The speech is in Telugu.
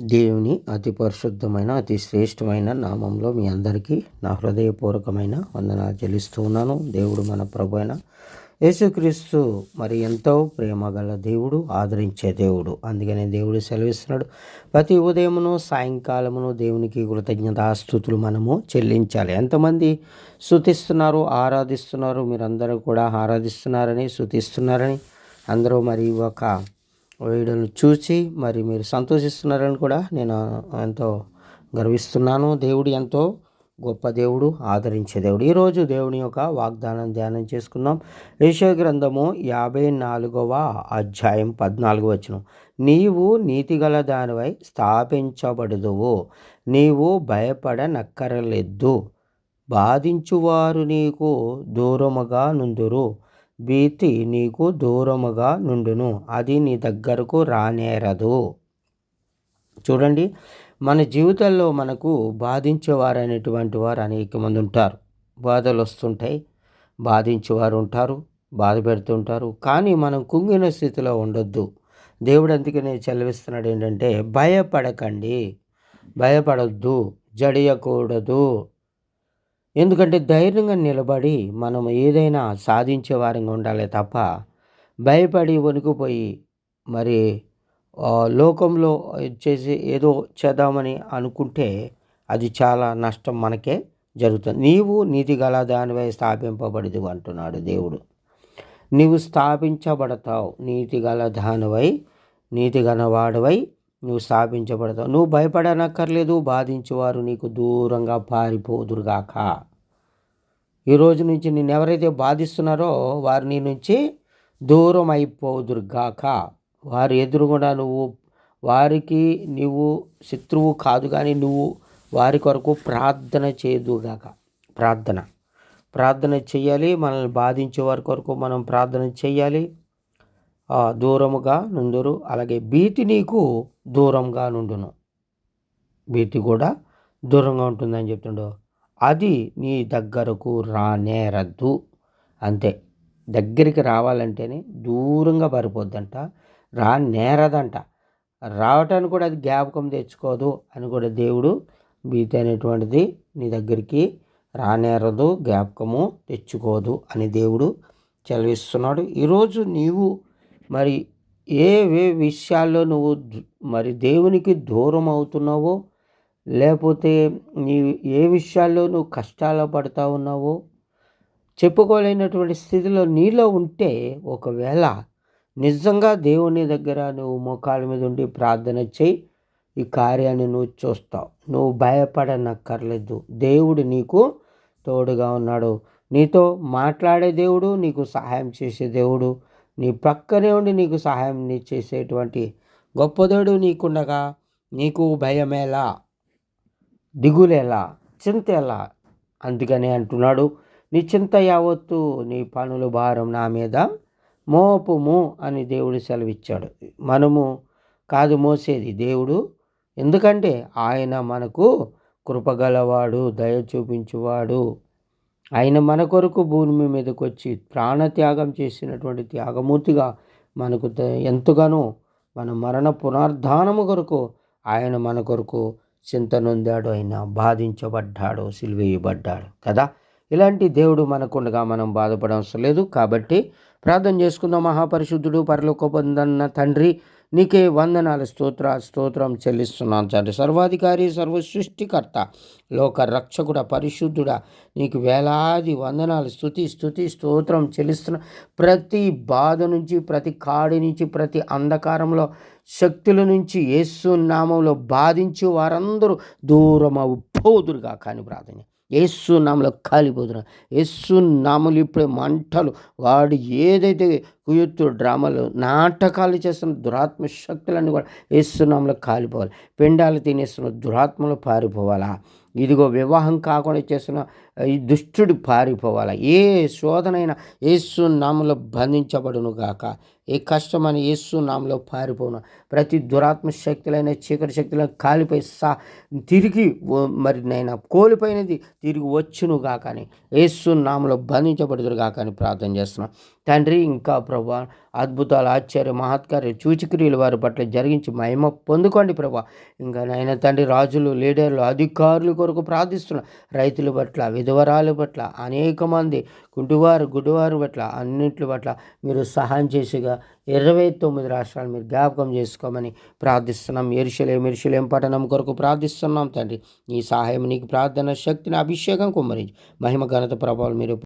దేవుని అతి పరిశుద్ధమైన అతి శ్రేష్టమైన నామంలో మీ అందరికీ నా హృదయపూర్వకమైన వందనాలు చెల్లిస్తూ ఉన్నాను. దేవుడు మన ప్రభు అయిన యేసుక్రీస్తు మరి ఎంతో ప్రేమ గల దేవుడు ఆదరించే దేవుడు. అందుకనే దేవుడు సెలవిస్తున్నాడు. ప్రతి ఉదయమును సాయంకాలమును దేవునికి కృతజ్ఞతాస్థుతులు మనము చెల్లించాలి. ఎంతమంది శుతిస్తున్నారు ఆరాధిస్తున్నారు మీరందరూ కూడా ఆరాధిస్తున్నారని శుతిస్తున్నారని అందరూ మరి ఒక వీడియోలు చూసి మరి మీరు సంతోషిస్తున్నారని కూడా నేను ఎంతో గర్విస్తున్నాను. దేవుడు ఎంతో గొప్ప దేవుడు ఆదరించే దేవుడు. ఈరోజు దేవుని యొక్క వాగ్దానం ధ్యానం చేసుకుందాం. యశో గ్రంథము యాభై నాలుగవ అధ్యాయం పద్నాలుగు వచనం. నీవు నీతిగల దానివై స్థాపించబడదువు. నీవు భయపడనక్కరలేదు. బాధించువారు నీకు దూరముగా నుందురు. భీతి నీకు దూరముగా నుండును అది నీ దగ్గరకు రానేరదు. చూడండి మన జీవితాల్లో మనకు బాధించేవారు అనేటువంటి వారు అనేక మంది ఉంటారు. బాధలు వస్తుంటాయి బాధించేవారు ఉంటారు బాధ పెడుతుంటారు కానీ మనం కుంగిన స్థితిలో ఉండొద్దు. దేవుడు అందుకనే చెలవిస్తున్నాడు ఏంటంటే భయపడకండి భయపడొద్దు జడియకూడదు. ఎందుకంటే ధైర్యంగా నిలబడి మనం ఏదైనా సాధించే వారంగా ఉండాలి తప్ప భయపడి వణుకుపోయి మరి లోకంలో చేసి ఏదో చేద్దామని అనుకుంటే అది చాలా నష్టం మనకే జరుగుతుంది. నీవు నీతి గల దానిపై స్థాపింపబడదు అంటున్నాడు దేవుడు. నీవు స్థాపించబడతావు నీతి గల దానివై నీతి గలవాడివై నువ్వు స్థాపించబడతావు. నువ్వు భయపడనక్కర్లేదు బాధించేవారు నీకు దూరంగా పారిపోదురుగాక. ఈ రోజు నుంచి నేను ఎవరైతే బాధిస్తున్నారో వారు నీ నుంచి దూరం అయిపోదురుగాక వారు ఎదురుగుండా నువ్వు వారికి నువ్వు శత్రువు కాదు కానీ నువ్వు వారి కొరకు ప్రార్థన చేయదుగాక ప్రార్థన. ప్రార్థన చేయాలి మనల్ని బాధించే వారి కొరకు మనం ప్రార్థన చేయాలి. దూరముగా నుందురు అలాగే భీతి నీకు దూరంగా నుండును. భీతి కూడా దూరంగా ఉంటుందని చెప్తుండో. అది నీ దగ్గరకు రానేరద్దు. అంతే. దగ్గరికి రావాలంటేనే దూరంగా పడిపోద్దంట రా నేరదంట రావటానికి కూడా అది జ్ఞాపకం తెచ్చుకోదు అని కూడా దేవుడు భీతి అనేటువంటిది నీ దగ్గరికి రానేరదు జ్ఞాపకము తెచ్చుకోదు అని దేవుడు చెలవిస్తున్నాడు. ఈరోజు నీవు మరి ఏ ఏ విషయాల్లో నువ్వు మరి దేవునికి దూరం అవుతున్నావో లేకపోతే నీ ఏ విషయాల్లో నువ్వు కష్టాలు పడుతూ ఉన్నావో చెప్పుకోలేనటువంటి స్థితిలో నీలో ఉంటే ఒకవేళ నిజంగా దేవుని దగ్గర నువ్వు మోకాల మీద ఉండి ప్రార్థన చేయి ఈ కార్యాన్ని నువ్వు చూస్తావు. నువ్వు భయపడనక్కర్లేదు. దేవుడు నీకు తోడుగా ఉన్నాడు. నీతో మాట్లాడే దేవుడు నీకు సహాయం చేసే దేవుడు. నీ ప్రక్కనే ఉండి నీకు సహాయం చేసేటువంటి గొప్ప దేవుడు నీకుండగా నీకు భయమేలా దిగులేలా? చింత ఎలా? అందుకని అంటున్నాడు నీ చింత యావత్తు నీ పనుల భారం నా మీద మోపుము అని దేవుడు సెలవిచ్చాడు. మనము కాదు మోసేది దేవుడు ఎందుకంటే ఆయన మనకు కృపగలవాడు దయ చూపించువాడు. ఆయన మన కొరకు భూమి మీదకి వచ్చి ప్రాణత్యాగం చేసినటువంటి త్యాగమూర్తిగా మనకు ఎంతగానో మన మరణ పునర్ధానము కొరకు ఆయన మన కొరకు చింతనొందాడు ఆయన బాధించబడ్డాడు సిల్వేయబడ్డాడు కదా? ఇలాంటి దేవుడు మనకుండగా మనం బాధపడవసరం లేదు. కాబట్టి ప్రార్థన చేసుకుందాం. మహాపరిశుద్ధుడు పరలోకబంధన్న తండ్రి నీకే వందనాల స్తోత్ర స్తోత్రం చెల్లిస్తున్నాను తండ్రి. సర్వాధికారి సర్వ సృష్టికర్త లోక రక్షకుడ పరిశుద్ధుడ నీకు వేలాది వందనాలు స్థుతి స్థుతి స్తోత్రం చెల్లిస్తున్న ప్రతి బాధ నుంచి ప్రతి కాడి నుంచి ప్రతి అంధకారంలో శక్తుల నుంచి యేసు నామంలో బాధించి వారందరూ దూరం పోదురుగా కానీ ప్రార్థన. యేసు నామలో కాలిపోతున్నా యేసు నామలు ఇప్పుడే మంటలు వాడు ఏదైతే కుయుత్తు డ్రామాలు నాటకాలు చేస్తున్న దురాత్మ శక్తులన్నీ కూడా యేసు నామలో కాలిపోవాలి. పెండాలు తినేస్తున్న దురాత్మలు పారిపోవాలా? ఇదిగో వివాహం కాకుండా చేస్తున్న ఈ దుష్టుడు పారిపోవాలా? ఏ శోధనైనా యేసు నామలో బంధించబడును గాక. ఏ కష్టమని యేసు నామలో పారిపోను ప్రతి దురాత్మ శక్తులైన చీకటి శక్తులైన కాలిపోయి సా తిరిగి మరి నైనా కోల్పోయినది తిరిగి వచ్చును గాకని యేసు నామలో బంధించబడుదురు గాక అని ప్రార్థన చేస్తున్నాం. తండ్రి ఇంకా ప్రభా అద్భుతాలు ఆశ్చర్య మహత్కార్య చూచిక్రియలు వారి పట్ల జరిగించి మహిమ పొందుకోండి ప్రభా. ఇంకా నాయన తండ్రి రాజులు లీడర్లు అధికారులు కొరకు ప్రార్థిస్తున్న రైతుల పట్ల విధవరాల పట్ల అనేక మంది కుంటువారు గుడ్డివారు పట్ల అన్నింటి పట్ల మీరు సహాయం చేసిగా ఇరవై తొమ్మిది రాష్ట్రాలు మీరు జ్ఞాపకం చేసుకోమని ప్రార్థిస్తున్నాం. ఎరుషలేం ఎరుషలేం పట్టణం కొరకు ప్రార్థిస్తున్నాం తండ్రి. నీ సహాయం నీకు ప్రార్థన శక్తిని అభిషేకం కుమ్మరించి మహిమ ఘనత ప్రభావాలు మీరు